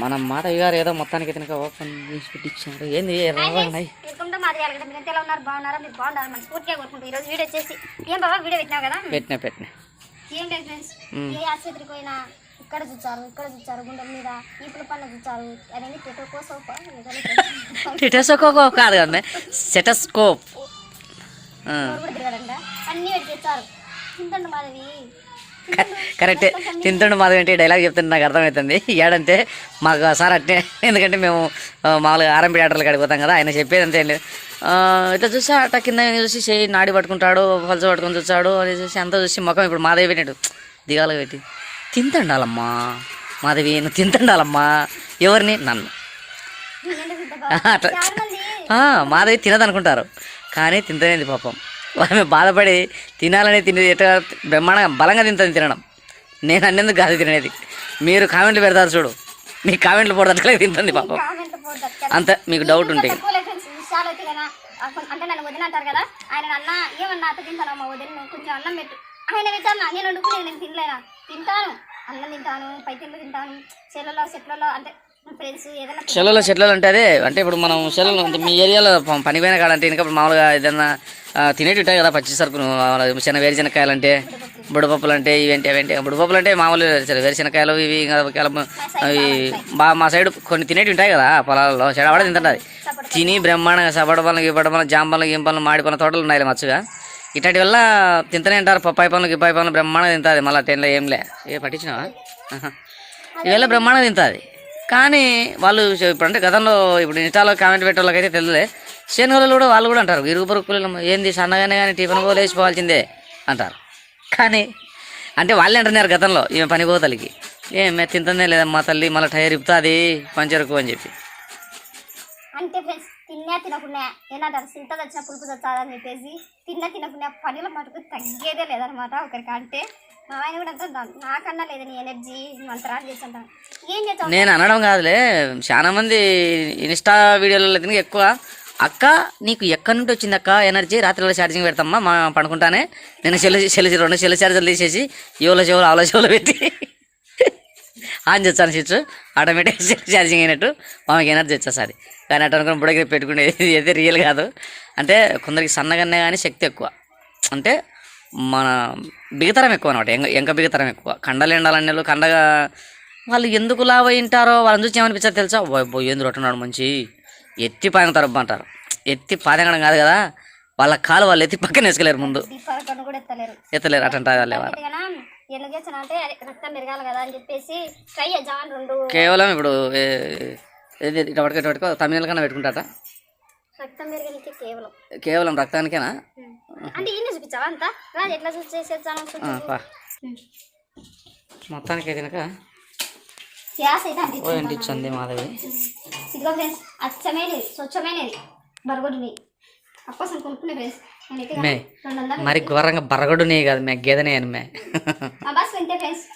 మన మాధవి గారు ఏదో మొత్తానికి తినక ఓపెన్ చేసి పెట్టించారు. ఏంది కదా. పెట్టిన పెట్టిన. ఏం లేదు ఫ్రెండ్స్ ఏ ఆసుపత్రికి పోయినా ఇక్కడ చూచారు ఇక్కడ చూచారు గుండెల మీద ఈపుల పళ్ళ చూచారు అనేది టెటోకో సోఫా టిటోస్కోప్ కాదు కదా సెటస్కోప్ అన్ని పెట్టి తెచ్చారు. తింటండి మాధవి. కరెక్ట్. తింటుండు మాధవి అంటే డైలాగ్ చెప్తుంటే నాకు అర్థమవుతుంది. ఏడంటే మాకు సార్ అట్నే. ఎందుకంటే మేము మామూలుగా ఆర్ఎంపీ ఆటలు కడిపోతాం కదా ఆయన చెప్పేది అంతే ఆ, ఇట్లా చూసి అట్ట కింద చూసి చేయి నాడి పట్టుకుంటాడు పలస పట్టుకొని చూస్తాడు అని చూసి అంతా చూసి ముఖం ఇప్పుడు మాధవి పెట్టాడు దిగాలుగా పెట్టి. తింతండాలమ్మా మాధవి నువ్వు తింతండాలమ్మా ఎవరిని? నన్ను. అట్లా. మాధవి తినదనుకుంటారు. కానీ తింటనేది పాపం. ఆమె బాధపడి తినాలని తినేది ఎట్లా బ్రహ్మాండంగా బలంగా తింటుంది తినడం. నేను అన్నందుకు కాదు తినేది? మీరు కామెంట్లు పెడతారు చూడు. మీ కామెంట్లు పోడదట్లే తింటుంది పాపం. అంత మీకు డౌట్ ఉంటే. అంటే నన్ను వదిన అంటారు కదా ఆయన అన్న ఏమన్నా అత్త తింటాను మా వదిన నువ్వు కొంచెం అన్నం పెట్టు. ఆయన విచారణ నేను వండుకునే నేను తినలేనా? తింటాను. అన్నం తింటాను పైతిళ్ళు తింటాను. చెల్లలో చెట్లలో అంటే ఫ్రెండ్స్ ఏదైనా చెల్లెలో చెట్లలో అంటే అదే అంటే ఇప్పుడు మనం చెల్లెలు అంటే మీ ఏరియాలో పని పోయిన కాడంటే ఇంకా మామూలుగా ఏదన్నా తినేటి ఉంటాయి కదా పచ్చి సరుకులు చిన్న వేరుశనక్కాయలు అంటే బుడపప్పులు అంటే ఇవేంటి అవేంటి. బుడపప్పులు అంటే మామూలు వేరుశనక్కాయలు ఇవి ఇంకా అవి బా మా సైడ్ కొన్ని తినేటి ఉంటాయి కదా పొలాలలో. చెడవాడ తింటుంటుంది తిని బ్రహ్మాండంగా సబడ పనులు గిబ్బడ పనులు జామ పనులు గింప పనులు మాడి పనులు తోటలు ఉన్నాయి మచ్చుగా. ఇట్లాంటి వల్ల తింటనే ఉంటారు. పప్పాయి పనులు గిప్పాయి పనులు బ్రహ్మాండంగా తింటుంది మళ్ళీ టెన్లో ఏంలే ఏ పట్టించినావా ఆహా. ఇవల్ల బ్రహ్మాండంగా తింటుంది. కానీ వాళ్ళు ఇప్పుడు అంటే గతంలో ఇప్పుడు ఇన్స్టాలో కామెంట్ పెట్టే వాళ్ళకైతే తెలియలే శనిగలు కూడా వాళ్ళు కూడా అంటారు ఇరుగు పొరుగు ఏంది సన్నగానే కానీ టిఫిన్ పోలు వేసిపోవాల్సిందే అంటారు. కానీ అంటే వాళ్ళే అంటున్నారు గతంలో ఈమె పని పోతలకి. ఏమే తింటుందే లేదమ్మా తల్లి మళ్ళీ టైర్ ఇప్పుతుంది పంచరకు అని చెప్పి. అంటే ఫ్రెండ్స్ తిన్నా తినకుండా ఏమంటారు సింత వచ్చిన పులుపు చెప్పేసి తిన్నా తినకుండా పనిలో మటుకు తగ్గేదే లేదనమాట ఒకరికి అంటే మా ఆయన కూడా అంటాడు. నాకన్నా లేదు నీ ఎనర్జీ మంత్రాలు చేసి ఏం చేస్తావు? నేను అనడం కాదులే చాలా మంది ఇన్స్టా వీడియోలలో తిని ఎక్కువ. అక్క నీకు ఎక్కడి నుండి వచ్చింది అక్క? ఎనర్జీ రాత్రిలో ఛార్జింగ్ పెడతామ్మా మా పండుకుంటానే. నేను సెల్ సెల్ రెండు సెల్ ఛార్జర్లు తీసేసి ఏవల చెవులు ఆవుల చెవులు పెట్టి ఆన్ చేస్తాను స్విచ్ ఆటోమేటిక్ సెల్ ఛార్జింగ్ అయినట్టు మామకి ఎనర్జీ వచ్చేసారి కానీ అటు అనుకుని బుడకి పెట్టుకునేది ఇది అయితే రియల్ కాదు. అంటే కొందరికి సన్నగానే కానీ శక్తి ఎక్కువ. అంటే మన బిగతరం ఎక్కువ అనమాట ఎంక ఎంక బిగతరం ఎక్కువ. కండలు ఎండాలన్నెలు కండగా వాళ్ళు ఎందుకు లాభ వింటారో వాళ్ళని చూసి ఏమనిపించారు తెలుసా? ఏంది రొట్టున్నాడు మంచి? ఎత్తి రబ్బ అంటారు ఎత్తి పాదగడం కాదు కదా వాళ్ళ కాలు వాళ్ళు ఎత్తి పక్కన వేసుకోలేరు ముందు. ఎత్తలేరు. అటంటే కేవలం ఇప్పుడు ఏ- ఏది ఇటు పట్టుకో ఇటు పట్టుకో తమిళ కన్నా పెట్టుకుంటాట కేవలం. రక్తానికేనా? అంటే ఈయన చూపించావా అంతా? రాదు ఎట్లా చూసి చేసేస్తాను మొత్తానికి తినక గ్యాస్ అయితే ఇంటి ఇచ్చింది మాధవి. ఇదిగో ఫ్రెండ్స్ అచ్చమైనది స్వచ్ఛమైనది బరగొడ్డుని. అప్పసం కొనుక్కునే ఫ్రెండ్స్ మరి ఘోరంగా బరగడు నీ కాదు మే గేదనే అని మే. బస్ వింటే ఫ్రెండ్స్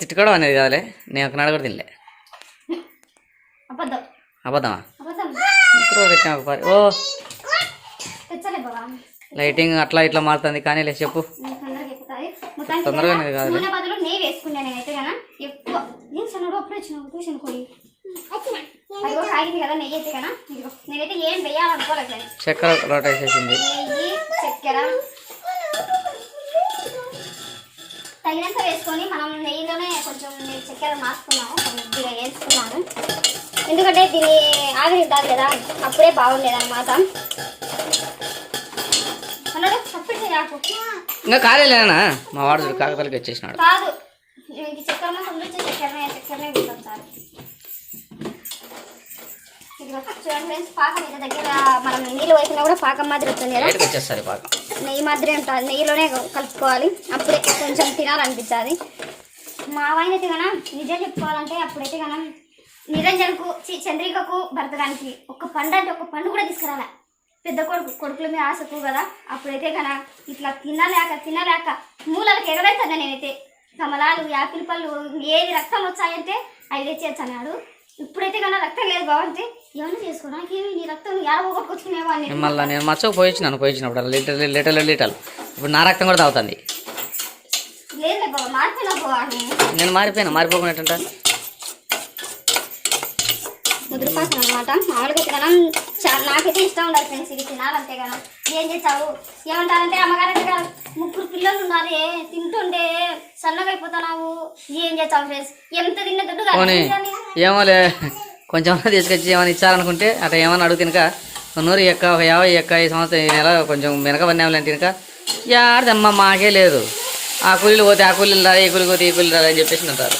తిట్టుకోవడం అనేది కాదులే నేను ఒక నాడు కూడా తినలే. అబద్ధం. అబద్ధమా? ఓ లైటింగ్ అట్లా ఇట్లా మారుతుంది. కానీ లే చెప్పు. తొందరగా కదా. నూనె బదులు నెయ్యి వేసుకున్నాను నేనైతే కదా. ఎక్కువ. నేను సన్నడు అప్పుడు వచ్చిన ట్యూషన్ పోయి. అదిగో కాగింది కదా నెయ్యి అయితే కదా. ఇదిగో నేనైతే ఏం వేయాలనుకోలేదు. చక్కెర రోట వేసేసింది. నెయ్యి చక్కెర. తగినంత వేసుకొని మనం నెయ్యిలోనే కొంచెం నేను చక్కెర మార్చుకున్నాము కొద్దిగా వేసుకున్నాను. ఎందుకంటే దీని ఆవిరి ఉంటుంది కదా. అప్పుడే బాగుండేది అనమాట ఇంకా కాలేనా మా వాడు కాకతలకి వచ్చేసినాడు. కాదు. సార్. చూడండి పాకం దగ్గర మనం నీళ్ళు వేసినా కూడా పాకం మాదిరి వస్తుంది కదా. బయటకు వచ్చేస్తుంది బాగా నెయ్యి మాదిరి ఉంటుంది. నెయ్యిలోనే కలుపుకోవాలి. అప్పుడే కొంచెం తినాలనిపించాలి మా కన నిజం చెప్పుకోవాలంటే అప్పుడైతే కన నిరంజన్కు చంద్రికకు భరతడానికి ఒక పండు అంటే ఒక పండు కూడా తీసుకురాలే. పెద్ద కొడుకు కొడుకుల మీద ఆశకు కదా అప్పుడైతే కన ఇట్లా తినలేక తినలేక మూలలకు ఎగవేస్తాను నేనైతే. కమలాలు యాపిల్ పళ్ళు ఏది రక్తం వచ్చాయంటే అవి అన్నాడు ఇప్పుడైతే కన్నా రక్తం లేదు బాగుంటే ఏమైనా చేసుకో నాకేమి నీ రక్తం ఎలా పోగొట్టుకునేవా అని. మళ్ళీ నేను మచ్చకు పోయించినాను పోయించినప్పుడు. లీటర్ లీటర్ లీటర్ ఇప్పుడు నా రక్తం కూడా తాగుతుంది. లేదు బాబా నువ్వు నేను మారిపోయినా మారిపోకున్నట్టుంటా ముద్రపాకం అనమాట మామూలుగా అయితే నాకైతే ఇష్టం ఉండదు ఫ్రెండ్స్ ఇది తినాలంటే కదా. ఏం చేస్తావు? ఏమంటారంటే అమ్మగారు దగ్గర ముగ్గురు పిల్లలు ఉన్నారే తింటుండే సన్నగా అయిపోతున్నావు ఏం చేస్తావు ఫ్రెండ్స్? ఎంత తిన్న దుడ్డు ఏమోలే కొంచెం తీసుకొచ్చి ఏమైనా ఇచ్చారనుకుంటే అట్లా ఏమైనా అడుగు తినక. నూరు ఎక్క ఒక యాభై ఎక్క ఈ సంవత్సరం ఈ నెల కొంచెం వెనక పడినాములే తినక. యాడదమ్మా మాకే లేదు. ఆ కూలీలు పోతే ఆ కూలీలు రా ఈ కూలి పోతే ఈ కూలీలు రా అని చెప్పేసి అంటారు.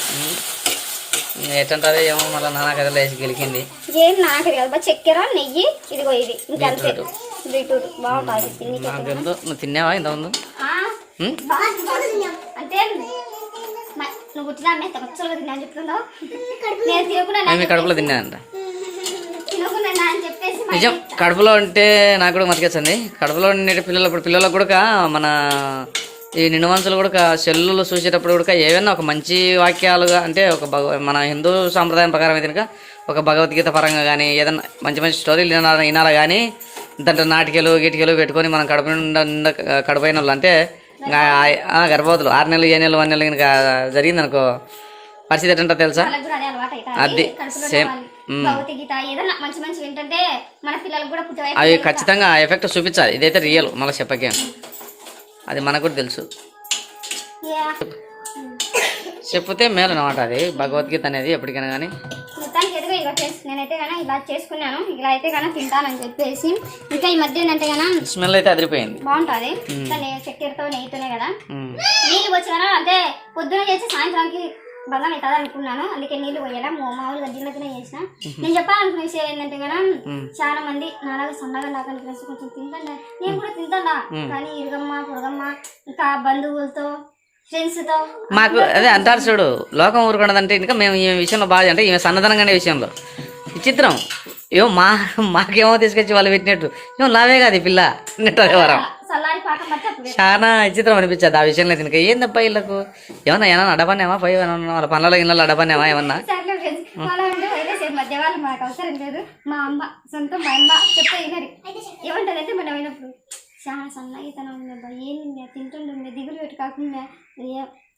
ఎట్టంటారో ఏమో మళ్ళీ నాన్న కథలో వేసి గెలికింది. ఏం నాకు కదా చక్కెర నెయ్యి ఇదిగో ఇది. ఇంకంతే బీట్రూట్. బాగుంటుంది. నువ్వు తిన్నావా ఇంత ముందు. అంటే మ- నువ్వు పుట్టినా మెత్త పచ్చలుగా తిన్నా అని చెప్తున్నావు. నేను తినకుండా నేను మీ కడుపులో తిన్నానంట. నిజం కడుపులో ఉంటే నాకు కూడా మతికొచ్చింది కడుపులో ఉండే పిల్లలు ఇప్పుడు పిల్లలకు కూడా మన ఈ మనసులు కూడా సెల్లులు చూసేటప్పుడు కూడా ఏవైనా ఒక మంచి వాక్యాలుగా అంటే ఒక భగవ మన హిందూ సాంప్రదాయం ప్రకారం అయితే కనుక ఒక భగవద్గీత పరంగా కానీ ఏదైనా మంచి మంచి స్టోరీలు వినాలి వినాలి కానీ దాంట్లో నాటికలు గిటికలు పెట్టుకొని మనం కడుపు నిండా కడుపైన వాళ్ళు అంటే గర్భవతులు ఆరు నెలలు ఏ నెలలు వన్ నెలలు ఇంకా జరిగిందనుకో పరిస్థితి ఎట్టంటో తెలుసా? అదే ఏంటంటే పుట్టే అవి ఖచ్చితంగా ఆ ఎఫెక్ట్ చూపించాలి. ఇదైతే రియల్ మళ్ళీ చెప్పకేం అది మనకు కూడా తెలుసు చెప్తే మేలు అనమాట అది. భగవద్గీత అనేది ఎప్పటికైనా కానీ మొత్తానికి ఎదుగు ఇక చేసి నేనైతే ఇలా చేసుకున్నాను. ఇలా అయితే తింటానని చెప్పేసి. ఇంకా ఈ మధ్య ఏంటంటే కన్నా స్మెల్ అయితే అదిరిపోయింది. బాగుంటుంది. కానీ చక్కెరతో నెయ్యితోనే కదా. ఉమ్. నీళ్ళు వచ్చినా అంటే పొద్దున చేసి సాయంత్రానికి బంధం అవుతుంది అనుకున్నాను. అందుకే నీళ్ళు పోయాలా మా- మామూలుగా గిన్నెతోనే చేసిన. నేను చెప్పాలనుకున్న విషయం ఏంటంటే కదా చాలా మంది నాలాగా సన్నగా నాకు అనిపిస్తుంది కొంచెం తింటాను. నేను కూడా తింటానా? కానీ ఇరుగమ్మ పొరగమ్మ ఇంకా బంధువులతో మాకు అదే అంటారు చూడు లోకం ఊరుకున్నదంటే ఇంకా మేము ఈ విషయంలో బాగా అంటే ఈమె సన్నదనంగా అనే విషయంలో. విచిత్రం. ఏమో మా మాకేమో తీసుకొచ్చి వాళ్ళు పెట్టినట్టు. ఏమో లావే కాదు పిల్ల. అన్నట్టు చాలా విచిత్రం అనిపించదు ఆ విషయంలో తినక ఏందప్ప వీళ్ళకు? ఏమన్నా ఏమన్నా అడపన్నామా పోయి ఏమన్నా వాళ్ళ పనులలో ఇళ్ళలో అడపన్నామా ఏమన్నా? అవసరం లేదు. మా అమ్మ సొంతం మా అమ్మ చెప్తే వినరు. ఏమంటది అంటే మనం అయినప్పుడు చాలా సన్నగా తన ఉంది అబ్బా ఏంది? తింటుండే దిగులు పెట్టి కాకుండా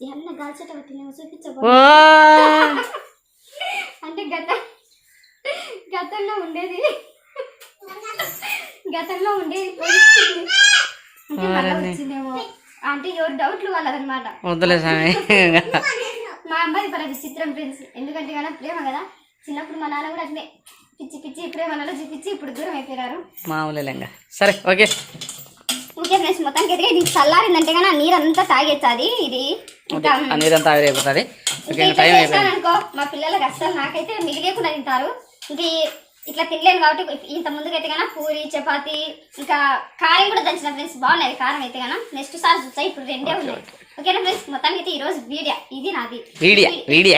ఏమన్నా గాల్చట చూపించబో అంటే గత గతంలో ఉండేది. గతంలో ఉండేది. అంటే ఎవరు డౌట్లు వాళ్ళదనమాట వద్దులే స్వామి మా అమ్మాయి పర విచిత్రం ఫ్రెండ్స్. ఎందుకంటే కదా ప్రేమ కదా. చిన్నప్పుడు మా నాన్న కూడా అట్లే. పిచ్చి పిచ్చి ప్రేమలలో చూపించి ఇప్పుడు దూరం అయిపోయారు మామూలే ఇంకా సరే ఓకే. ఓకే ఫ్రెండ్స్ మొత్తానికి అయితే ఇది చల్లారిందంటే కానీ నీరు అంతా తాగేస్తుంది ఇది నీరంతా అయిపోయింది. చేస్తాననుకో మా పిల్లలకి అస్సలు నాకైతే మిగిలేకుండా తింటారు. ఇంక ఇట్లా తినలేను కాబట్టి ఇంత ముందుకైతే కన్నా పూరి చపాతి ఇంకా కారం కూడా దంచిన ఫ్రెండ్స్ బాగున్నాయి కారం అయితే కన్నా నెక్స్ట్ సారి చూసా ఇప్పుడు రెండే ఉన్నాయి. ఓకేనా ఫ్రెండ్స్? మొత్తానికి అయితే ఈ రోజు వీడియో. ఇది నాది. వీడియా వీడియా.